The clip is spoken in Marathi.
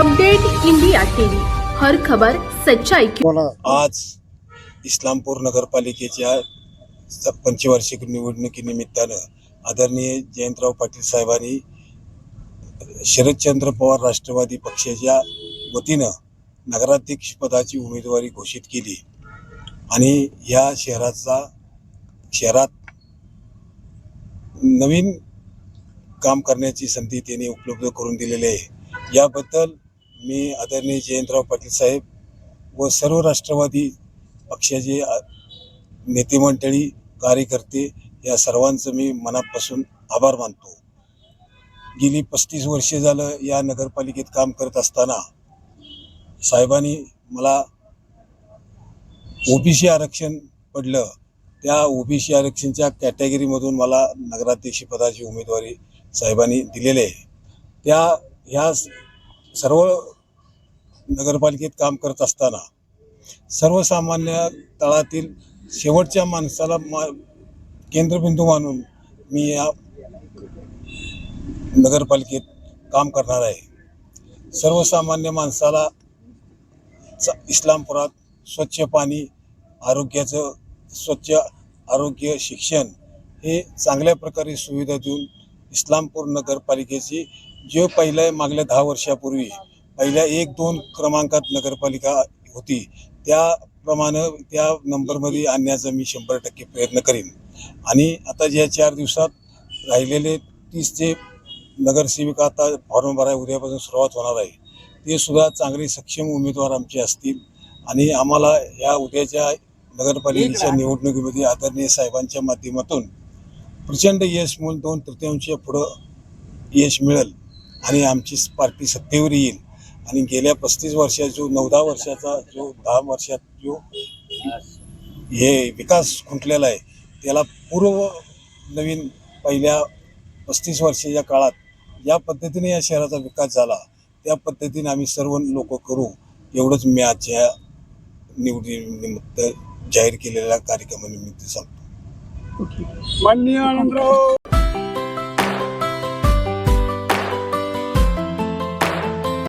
Great India TV. हर खबर सच्चाई की आज इस्लामपूर नगरपालिकेच्या पंचवार्षिक निवडणुकीनिमित्तानं आदरणीय जयंतराव पाटील साहेबांनी शरदचंद्र पवार राष्ट्रवादी पक्षाच्या वतीनं नगराध्यक्ष पदाची उमेदवारी घोषित केली. आणि या शहराचा शहरात नवीन काम करण्याची संधी त्यांनी उपलब्ध करून दिलेली आहे. याबद्दल मी आदरणीय जयंतराव पाटील साहेब व सर्व राष्ट्रवादी पक्षाचे अ, नेते मंडळी कार्यकर्ते या सर्वांचं मी मनापासून आभार मानतो. गेली पस्तीस वर्षे झालं या नगरपालिकेत काम करत असताना साहेबांनी मला ओबीसी आरक्षण पडलं. त्या ओबीसी आरक्षणच्या कॅटेगरीमधून मला नगराध्यक्षपदाची उमेदवारी साहेबांनी दिलेली आहे. त्या ह्या सर्व नगरपालिकेत काम करत असताना सर्वसामान्य तळातील शेवटच्या माणसाला मा केंद्रबिंदू मानून मी या नगरपालिकेत काम करणार आहे. सर्वसामान्य माणसाला इस्लामपुरात स्वच्छ पाणी आरोग्याचं स्वच्छ आरोग्य शिक्षण हे चांगल्या प्रकारे सुविधा देऊन इस्लामपूर नगरपालिकेची जे पहिल्या मागल्या दहा वर्षापूर्वी पहिल्या एक दोन क्रमांकात नगरपालिका होती त्याप्रमाणे त्या नंबरमध्ये आणण्याचा मी शंभर टक्के प्रयत्न करीन. आणि आता ज्या चार दिवसात राहिलेले तीसचे नगरसेविका आता फॉर्म भराय उद्यापासून सुरुवात होणार आहे ते सुद्धा चांगले सक्षम उमेदवार आमचे असतील. आणि आम्हाला या उद्याच्या नगरपालिकेच्या निवडणुकीमध्ये आदरणीय साहेबांच्या माध्यमातून प्रचंड यश मूल दोन तृतीयांश पुढं यश मिळेल आणि आमची पार्टी सत्तेवर येईल. आणि गेल्या पस्तीस वर्षात जो नऊ दहा वर्षाचा जो दहा वर्षात जो हे विकास खुंटलेला आहे त्याला पूर्व नवीन पहिल्या पस्तीस वर्षाच्या काळात ज्या पद्धतीने या शहराचा विकास झाला त्या पद्धतीने आम्ही सर्व लोक करू एवढंच मी आजच्या निवडीनिमित्त जाहीर केलेल्या कार्यक्रमानिमित्त सांगतो. माननीय आनंदराव